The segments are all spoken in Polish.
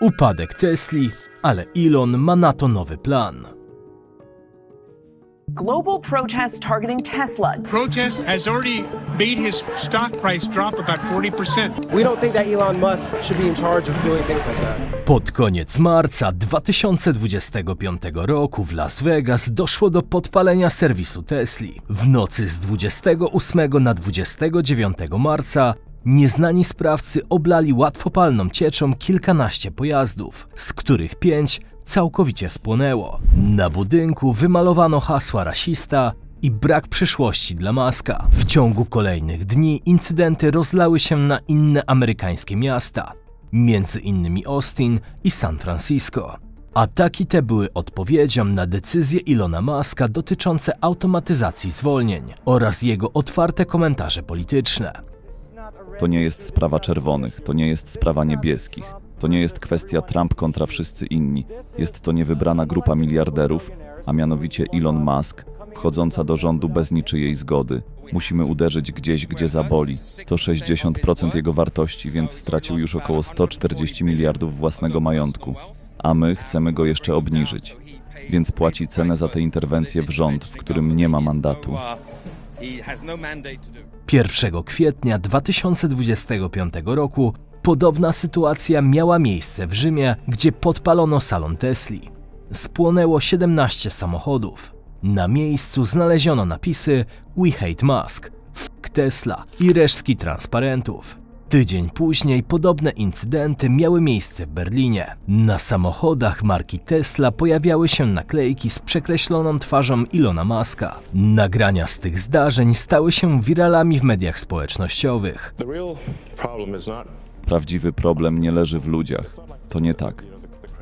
Upadek Tesli, ale Elon ma na to nowy plan. Global protests targeting Tesla. protest has already made his stock price drop about 40%. We don't think that Elon Musk should be in charge of doing things like that. Pod koniec marca 2025 roku w Las Vegas doszło do podpalenia serwisu Tesli. W nocy z 28 na 29 marca nieznani sprawcy oblali łatwopalną cieczą kilkanaście pojazdów, z których pięć całkowicie spłonęło. Na budynku wymalowano hasła rasista i brak przyszłości dla Maska. W ciągu kolejnych dni incydenty rozlały się na inne amerykańskie miasta, między innymi Austin i San Francisco. Ataki te były odpowiedzią na decyzje Ilona Maska dotyczące automatyzacji zwolnień oraz jego otwarte komentarze polityczne. To nie jest sprawa czerwonych, to nie jest sprawa niebieskich. To nie jest kwestia Trump kontra wszyscy inni. Jest to niewybrana grupa miliarderów, a mianowicie Elon Musk, wchodząca do rządu bez niczyjej zgody. Musimy uderzyć gdzieś, gdzie zaboli. To 60% jego wartości, więc stracił już około 140 miliardów własnego majątku. A my chcemy go jeszcze obniżyć. Więc płaci cenę za tę interwencję w rząd, w którym nie ma mandatu. 1 kwietnia 2025 roku podobna sytuacja miała miejsce w Rzymie, gdzie podpalono salon Tesli. Spłonęło 17 samochodów. Na miejscu znaleziono napisy We Hate Musk, F Tesla i resztki transparentów. Tydzień później podobne incydenty miały miejsce w Berlinie. Na samochodach marki Tesla pojawiały się naklejki z przekreśloną twarzą Ilona Muska. Nagrania z tych zdarzeń stały się wiralami w mediach społecznościowych. Prawdziwy problem nie leży w ludziach. To nie tak.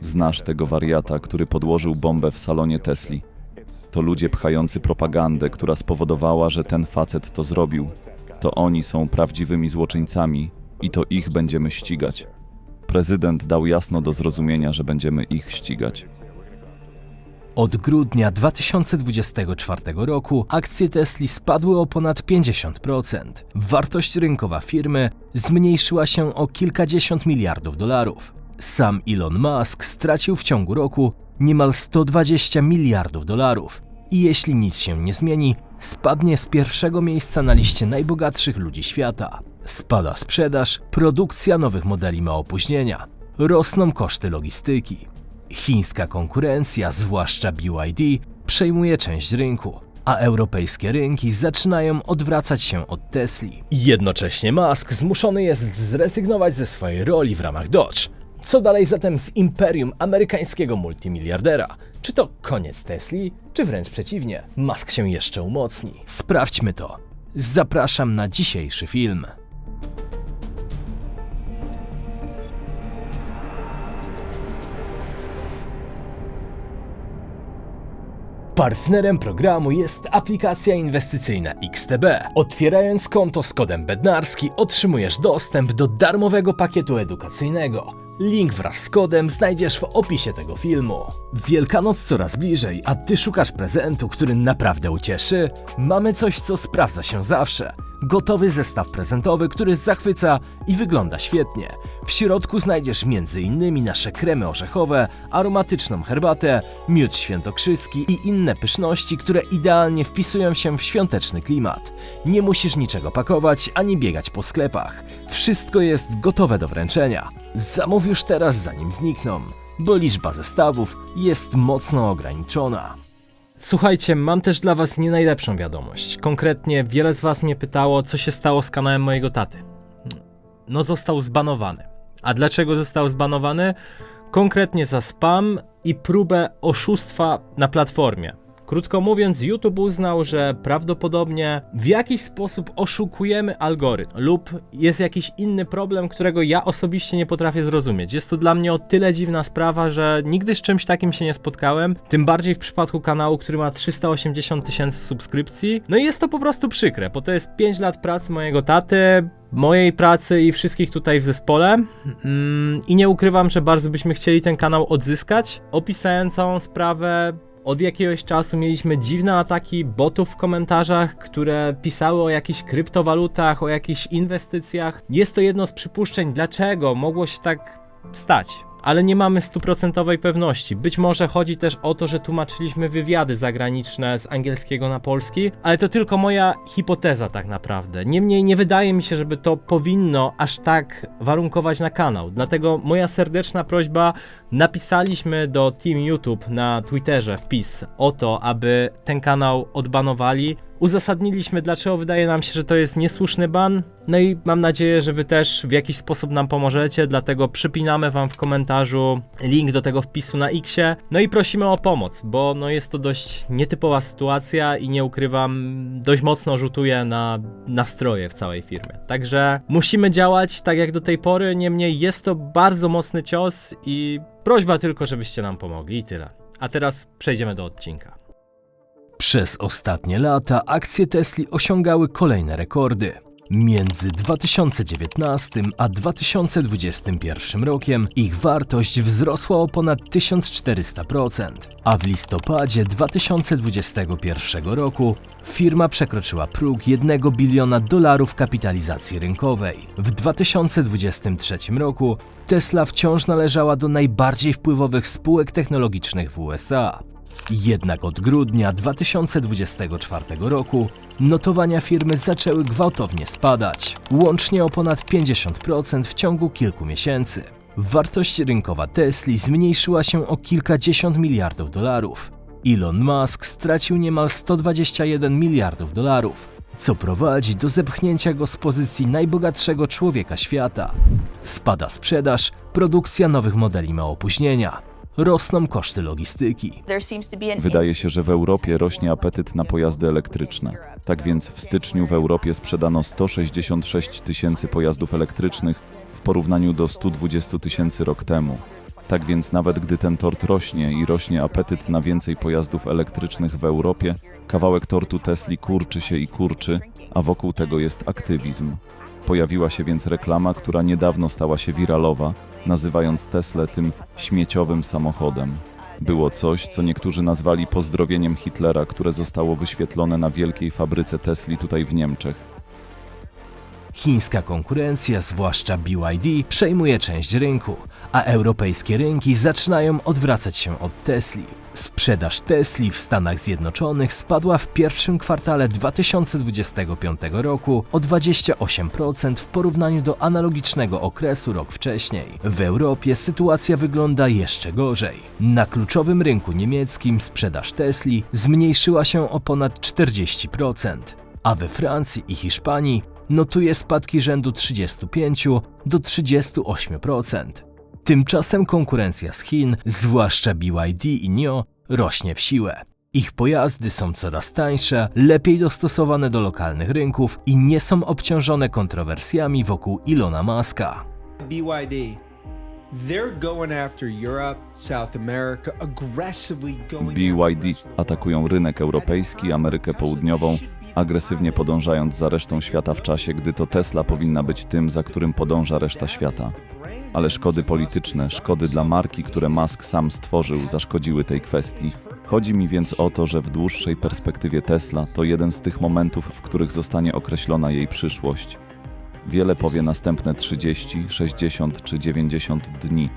Znasz tego wariata, który podłożył bombę w salonie Tesli. To ludzie pchający propagandę, która spowodowała, że ten facet to zrobił. To oni są prawdziwymi złoczyńcami i to ich będziemy ścigać. Prezydent dał jasno do zrozumienia, że będziemy ich ścigać. Od grudnia 2024 roku akcje Tesli spadły o ponad 50%. Wartość rynkowa firmy zmniejszyła się o kilkadziesiąt miliardów dolarów. Sam Elon Musk stracił w ciągu roku niemal 120 miliardów dolarów. I jeśli nic się nie zmieni, spadnie z pierwszego miejsca na liście najbogatszych ludzi świata. Spada sprzedaż, produkcja nowych modeli ma opóźnienia, rosną koszty logistyki. Chińska konkurencja, zwłaszcza BYD, przejmuje część rynku, a europejskie rynki zaczynają odwracać się od Tesli. Jednocześnie Musk zmuszony jest zrezygnować ze swojej roli w ramach Dodge. Co dalej zatem z imperium amerykańskiego multimiliardera? Czy to koniec Tesli, czy wręcz przeciwnie, Musk się jeszcze umocni? Sprawdźmy to. Zapraszam na dzisiejszy film. Partnerem programu jest aplikacja inwestycyjna XTB. Otwierając konto z kodem Bednarski otrzymujesz dostęp do darmowego pakietu edukacyjnego. Link wraz z kodem znajdziesz w opisie tego filmu. Wielkanoc coraz bliżej, a ty szukasz prezentu, który naprawdę ucieszy? Mamy coś, co sprawdza się zawsze. Gotowy zestaw prezentowy, który zachwyca i wygląda świetnie. W środku znajdziesz m.in. nasze kremy orzechowe, aromatyczną herbatę, miód świętokrzyski i inne pyszności, które idealnie wpisują się w świąteczny klimat. Nie musisz niczego pakować ani biegać po sklepach. Wszystko jest gotowe do wręczenia. Zamów już teraz zanim znikną, bo liczba zestawów jest mocno ograniczona. Słuchajcie, mam też dla Was nie najlepszą wiadomość. Konkretnie wiele z Was mnie pytało, co się stało z kanałem mojego taty. No, został zbanowany. A dlaczego został zbanowany? Konkretnie za spam i próbę oszustwa na platformie. Krótko mówiąc, YouTube uznał, że prawdopodobnie w jakiś sposób oszukujemy algorytm lub jest jakiś inny problem, którego ja osobiście nie potrafię zrozumieć. Jest to dla mnie o tyle dziwna sprawa, że nigdy z czymś takim się nie spotkałem, tym bardziej w przypadku kanału, który ma 380 tysięcy subskrypcji. No i jest to po prostu przykre, bo to jest 5 lat pracy mojego taty, mojej pracy i wszystkich tutaj w zespole. Mm, I nie ukrywam, że bardzo byśmy chcieli ten kanał odzyskać. Opisałem całą sprawę, od jakiegoś czasu mieliśmy dziwne ataki botów w komentarzach, które pisały o jakichś kryptowalutach, o jakichś inwestycjach. Jest to jedno z przypuszczeń, dlaczego mogło się tak stać. Ale nie mamy stuprocentowej pewności. Być może chodzi też o to, że tłumaczyliśmy wywiady zagraniczne z angielskiego na polski, ale to tylko moja hipoteza tak naprawdę. Niemniej nie wydaje mi się, żeby to powinno aż tak warunkować na kanał. Dlatego moja serdeczna prośba, napisaliśmy do Team YouTube na Twitterze wpis o to, aby ten kanał odbanowali. Uzasadniliśmy, dlaczego wydaje nam się, że to jest niesłuszny ban. No i mam nadzieję, że Wy też w jakiś sposób nam pomożecie, dlatego przypinamy Wam w komentarzu link do tego wpisu na Xie. No i prosimy o pomoc, bo no jest to dość nietypowa sytuacja i nie ukrywam, dość mocno rzutuje na nastroje w całej firmie. Także musimy działać tak jak do tej pory, niemniej jest to bardzo mocny cios i prośba tylko, żebyście nam pomogli i tyle. A teraz przejdziemy do odcinka. Przez ostatnie lata akcje Tesli osiągały kolejne rekordy. Między 2019 a 2021 rokiem ich wartość wzrosła o ponad 1400%, a w listopadzie 2021 roku firma przekroczyła próg 1 biliona dolarów kapitalizacji rynkowej. W 2023 roku Tesla wciąż należała do najbardziej wpływowych spółek technologicznych w USA. Jednak od grudnia 2024 roku notowania firmy zaczęły gwałtownie spadać, łącznie o ponad 50% w ciągu kilku miesięcy. Wartość rynkowa Tesli zmniejszyła się o kilkadziesiąt miliardów dolarów. Elon Musk stracił niemal 121 miliardów dolarów, co prowadzi do zepchnięcia go z pozycji najbogatszego człowieka świata. Spada sprzedaż, produkcja nowych modeli ma opóźnienia, rosną koszty logistyki. Wydaje się, że w Europie rośnie apetyt na pojazdy elektryczne. Tak więc w styczniu w Europie sprzedano 166 tysięcy pojazdów elektrycznych w porównaniu do 120 tysięcy rok temu. Tak więc nawet gdy ten tort rośnie i rośnie apetyt na więcej pojazdów elektrycznych w Europie, kawałek tortu Tesli kurczy się i kurczy, a wokół tego jest aktywizm. Pojawiła się więc reklama, która niedawno stała się wiralowa, nazywając Teslę tym śmieciowym samochodem. Było coś, co niektórzy nazwali pozdrowieniem Hitlera, które zostało wyświetlone na wielkiej fabryce Tesli tutaj w Niemczech. Chińska konkurencja, zwłaszcza BYD, przejmuje część rynku, a europejskie rynki zaczynają odwracać się od Tesli. Sprzedaż Tesli w Stanach Zjednoczonych spadła w pierwszym kwartale 2025 roku o 28% w porównaniu do analogicznego okresu rok wcześniej. W Europie sytuacja wygląda jeszcze gorzej. Na kluczowym rynku niemieckim sprzedaż Tesli zmniejszyła się o ponad 40%, a we Francji i Hiszpanii notuje spadki rzędu 35 do 38%. Tymczasem konkurencja z Chin, zwłaszcza BYD i NIO, rośnie w siłę. Ich pojazdy są coraz tańsze, lepiej dostosowane do lokalnych rynków i nie są obciążone kontrowersjami wokół Ilona Muska. BYD, BYD atakują rynek europejski, Amerykę Południową, agresywnie podążając za resztą świata w czasie, gdy to Tesla powinna być tym, za którym podąża reszta świata. Ale szkody polityczne, szkody dla marki, które Musk sam stworzył, zaszkodziły tej kwestii. Chodzi mi więc o to, że w dłuższej perspektywie Tesla to jeden z tych momentów, w których zostanie określona jej przyszłość. Wiele powie następne 30, 60 czy 90 dni.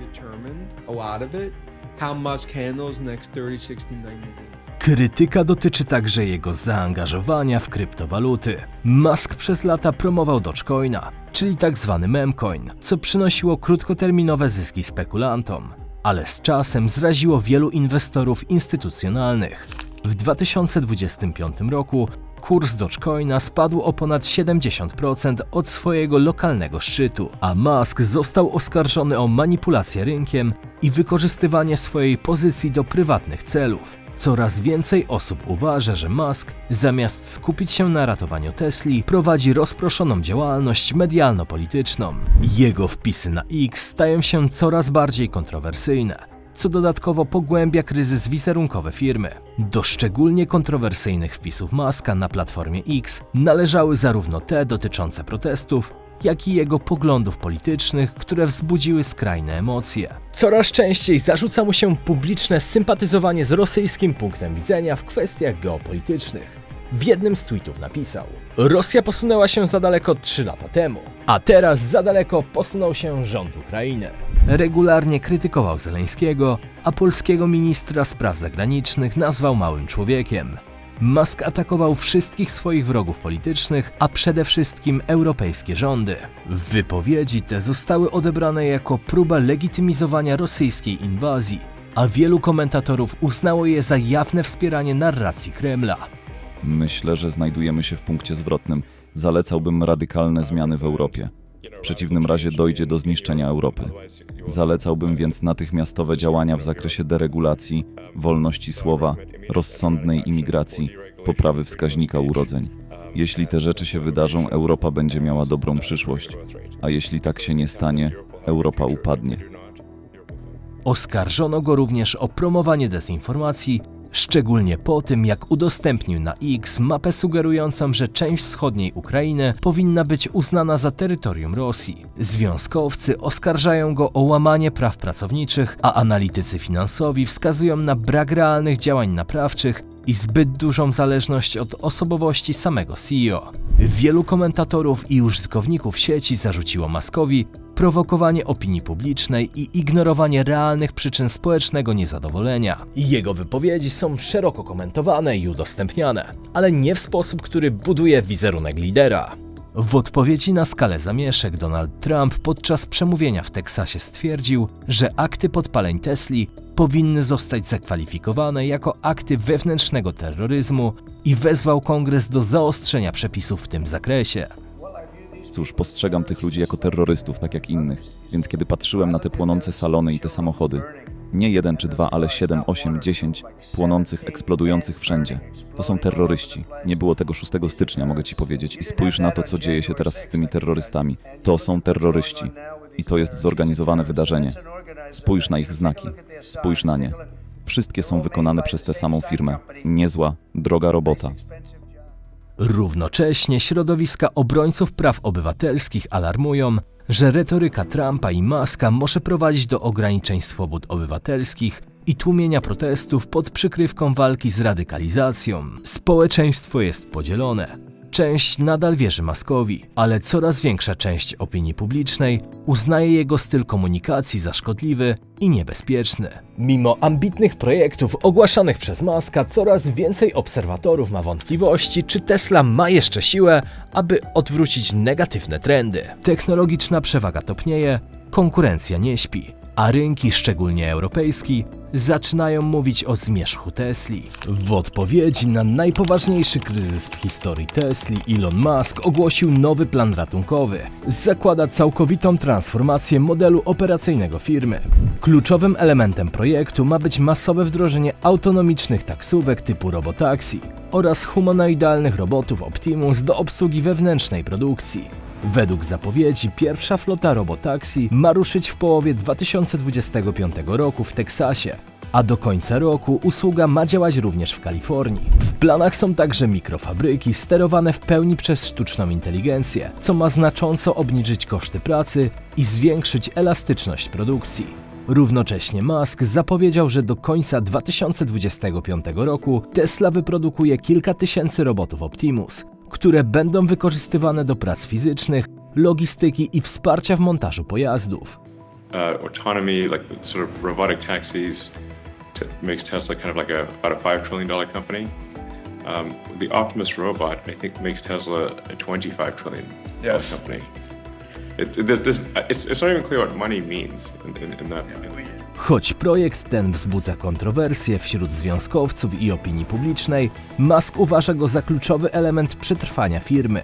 How Musk handles next 30, 60, 90 days. Krytyka dotyczy także jego zaangażowania w kryptowaluty. Musk przez lata promował Dogecoina, czyli tak zwany memcoin, co przynosiło krótkoterminowe zyski spekulantom, ale z czasem zraziło wielu inwestorów instytucjonalnych. W 2025 roku kurs Dogecoina spadł o ponad 70% od swojego lokalnego szczytu, a Musk został oskarżony o manipulację rynkiem i wykorzystywanie swojej pozycji do prywatnych celów. Coraz więcej osób uważa, że Musk, zamiast skupić się na ratowaniu Tesli, prowadzi rozproszoną działalność medialno-polityczną. Jego wpisy na X stają się coraz bardziej kontrowersyjne, co dodatkowo pogłębia kryzys wizerunkowy firmy. Do szczególnie kontrowersyjnych wpisów Muska na platformie X należały zarówno te dotyczące protestów, jak i jego poglądów politycznych, które wzbudziły skrajne emocje. Coraz częściej zarzuca mu się publiczne sympatyzowanie z rosyjskim punktem widzenia w kwestiach geopolitycznych. w jednym z tweetów napisał: Rosja posunęła się za daleko 3 lata temu, a teraz za daleko posunął się rząd Ukrainy. Regularnie krytykował Zeleńskiego, a polskiego ministra spraw zagranicznych nazwał małym człowiekiem. Musk atakował wszystkich swoich wrogów politycznych, a przede wszystkim europejskie rządy. Wypowiedzi te zostały odebrane jako próba legitymizowania rosyjskiej inwazji, a wielu komentatorów uznało je za jawne wspieranie narracji Kremla. Myślę, że znajdujemy się w punkcie zwrotnym. Zalecałbym radykalne zmiany w Europie. W przeciwnym razie dojdzie do zniszczenia Europy. Zalecałbym więc natychmiastowe działania w zakresie deregulacji, wolności słowa, rozsądnej imigracji, poprawy wskaźnika urodzeń. Jeśli te rzeczy się wydarzą, Europa będzie miała dobrą przyszłość, a jeśli tak się nie stanie, Europa upadnie. Oskarżono go również o promowanie dezinformacji, szczególnie po tym, jak udostępnił na X mapę sugerującą, że część wschodniej Ukrainy powinna być uznana za terytorium Rosji. Związkowcy oskarżają go o łamanie praw pracowniczych, a analitycy finansowi wskazują na brak realnych działań naprawczych i zbyt dużą zależność od osobowości samego CEO. Wielu komentatorów i użytkowników sieci zarzuciło Maskowi prowokowanie opinii publicznej i ignorowanie realnych przyczyn społecznego niezadowolenia. Jego wypowiedzi są szeroko komentowane i udostępniane, ale nie w sposób, który buduje wizerunek lidera. W odpowiedzi na skalę zamieszek Donald Trump podczas przemówienia w Teksasie stwierdził, że akty podpaleń Tesli powinny zostać zakwalifikowane jako akty wewnętrznego terroryzmu i wezwał kongres do zaostrzenia przepisów w tym zakresie. Cóż, postrzegam tych ludzi jako terrorystów, tak jak innych, więc kiedy patrzyłem na te płonące salony i te samochody, nie jeden czy dwa, ale siedem, osiem, dziesięć płonących, eksplodujących wszędzie. To są terroryści. Nie było tego 6 stycznia, mogę ci powiedzieć. I spójrz na to, co dzieje się teraz z tymi terrorystami. To są terroryści. I to jest zorganizowane wydarzenie. Spójrz na ich znaki. Spójrz na nie. Wszystkie są wykonane przez tę samą firmę. Niezła, droga robota. Równocześnie środowiska obrońców praw obywatelskich alarmują, że retoryka Trumpa i Muska może prowadzić do ograniczeń swobód obywatelskich i tłumienia protestów pod przykrywką walki z radykalizacją. Społeczeństwo jest podzielone. Część nadal wierzy Maskowi, ale coraz większa część opinii publicznej uznaje jego styl komunikacji za szkodliwy i niebezpieczny. Mimo ambitnych projektów ogłaszanych przez Maska, coraz więcej obserwatorów ma wątpliwości, czy Tesla ma jeszcze siłę, aby odwrócić negatywne trendy. Technologiczna przewaga topnieje, konkurencja nie śpi, a rynki, szczególnie europejski, zaczynają mówić o zmierzchu Tesli. W odpowiedzi na najpoważniejszy kryzys w historii Tesli, Elon Musk ogłosił nowy plan ratunkowy. Zakłada całkowitą transformację modelu operacyjnego firmy. Kluczowym elementem projektu ma być masowe wdrożenie autonomicznych taksówek typu robotaxi oraz humanoidalnych robotów Optimus do obsługi wewnętrznej produkcji. Według zapowiedzi pierwsza flota robotaxi ma ruszyć w połowie 2025 roku w Teksasie, a do końca roku usługa ma działać również w Kalifornii. W planach są także mikrofabryki sterowane w pełni przez sztuczną inteligencję, co ma znacząco obniżyć koszty pracy i zwiększyć elastyczność produkcji. Równocześnie Musk zapowiedział, że do końca 2025 roku Tesla wyprodukuje kilka tysięcy robotów Optimus, które będą wykorzystywane do prac fizycznych, logistyki i wsparcia w montażu pojazdów. Uh, autonomy, like the sort of robotic taxis, t- makes Tesla kind of like a about a five trillion dollar company. Um, the Optimus robot, I think, makes Tesla a twenty-five trillion dollar Yes. company. It, it, this, this, it's, it's not even clear what money means in, in, in that. Choć projekt ten wzbudza kontrowersje wśród związkowców i opinii publicznej, Musk uważa go za kluczowy element przetrwania firmy.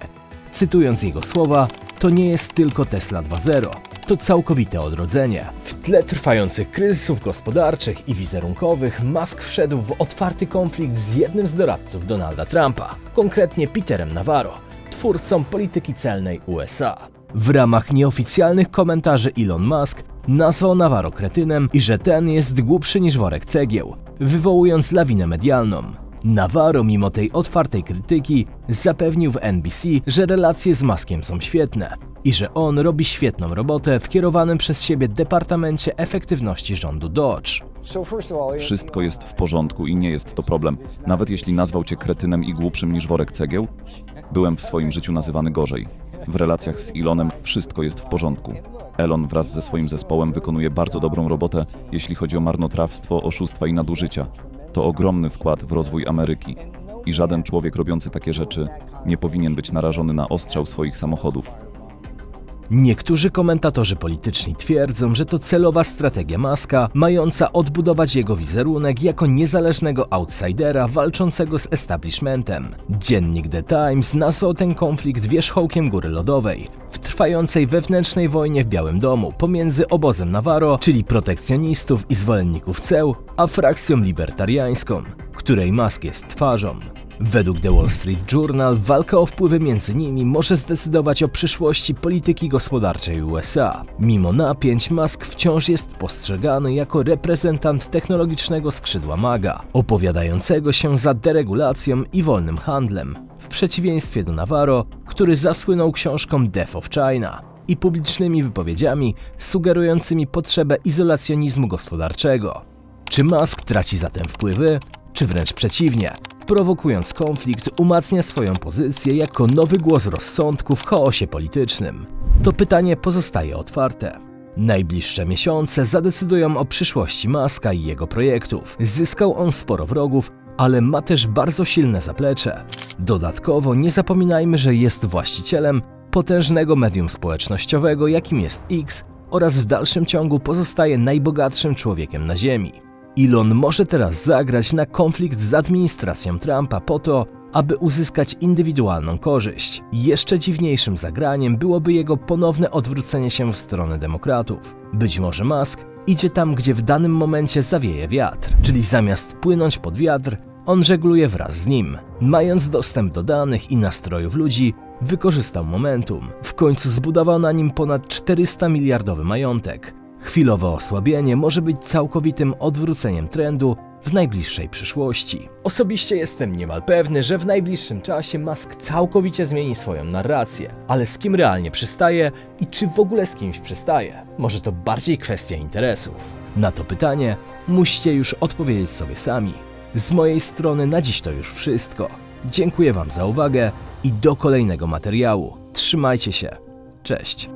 Cytując jego słowa, to nie jest tylko Tesla 2.0, to całkowite odrodzenie. W tle trwających kryzysów gospodarczych i wizerunkowych Musk wszedł w otwarty konflikt z jednym z doradców Donalda Trumpa, konkretnie Peterem Navarro, twórcą polityki celnej USA. W ramach nieoficjalnych komentarzy Elon Musk nazwał Navarro kretynem i że ten jest głupszy niż worek cegieł, wywołując lawinę medialną. Navarro, mimo tej otwartej krytyki, zapewnił w NBC, że relacje z Muskiem są świetne i że on robi świetną robotę w kierowanym przez siebie Departamencie Efektywności rządu Dodge. Wszystko jest w porządku i nie jest to problem. Nawet jeśli nazwał cię kretynem i głupszym niż worek cegieł, byłem w swoim życiu nazywany gorzej. W relacjach z Elonem wszystko jest w porządku. Elon wraz ze swoim zespołem wykonuje bardzo dobrą robotę, jeśli chodzi o marnotrawstwo, oszustwa i nadużycia. To ogromny wkład w rozwój Ameryki. I żaden człowiek robiący takie rzeczy nie powinien być narażony na ostrzał swoich samochodów. Niektórzy komentatorzy polityczni twierdzą, że to celowa strategia Muska, mająca odbudować jego wizerunek jako niezależnego outsidera walczącego z establishmentem. Dziennik The Times nazwał ten konflikt wierzchołkiem góry lodowej w trwającej wewnętrznej wojnie w Białym Domu pomiędzy obozem Navarro, czyli protekcjonistów i zwolenników ceł, a frakcją libertariańską, której Musk jest twarzą. Według The Wall Street Journal walka o wpływy między nimi może zdecydować o przyszłości polityki gospodarczej USA. Mimo napięć, Musk wciąż jest postrzegany jako reprezentant technologicznego skrzydła MAGA, opowiadającego się za deregulacją i wolnym handlem, w przeciwieństwie do Navarro, który zasłynął książką Death of China i publicznymi wypowiedziami sugerującymi potrzebę izolacjonizmu gospodarczego. Czy Musk traci zatem wpływy, czy wręcz przeciwnie? Prowokując konflikt, umacnia swoją pozycję jako nowy głos rozsądku w chaosie politycznym. To pytanie pozostaje otwarte. Najbliższe miesiące zadecydują o przyszłości Muska i jego projektów. Zyskał on sporo wrogów, ale ma też bardzo silne zaplecze. Dodatkowo nie zapominajmy, że jest właścicielem potężnego medium społecznościowego, jakim jest X, oraz w dalszym ciągu pozostaje najbogatszym człowiekiem na Ziemi. Elon może teraz zagrać na konflikt z administracją Trumpa po to, aby uzyskać indywidualną korzyść. Jeszcze dziwniejszym zagraniem byłoby jego ponowne odwrócenie się w stronę demokratów. Być może Musk idzie tam, gdzie w danym momencie zawieje wiatr, czyli zamiast płynąć pod wiatr, on żegluje wraz z nim. Mając dostęp do danych i nastrojów ludzi, wykorzystał momentum. W końcu zbudował na nim ponad 400 miliardowy majątek. Chwilowe osłabienie może być całkowitym odwróceniem trendu w najbliższej przyszłości. Osobiście jestem niemal pewny, że w najbliższym czasie Musk całkowicie zmieni swoją narrację. Ale z kim realnie przystaje i czy w ogóle z kimś przystaje? Może to bardziej kwestia interesów. Na to pytanie musicie już odpowiedzieć sobie sami. Z mojej strony na dziś to już wszystko. Dziękuję Wam za uwagę i do kolejnego materiału. Trzymajcie się. Cześć.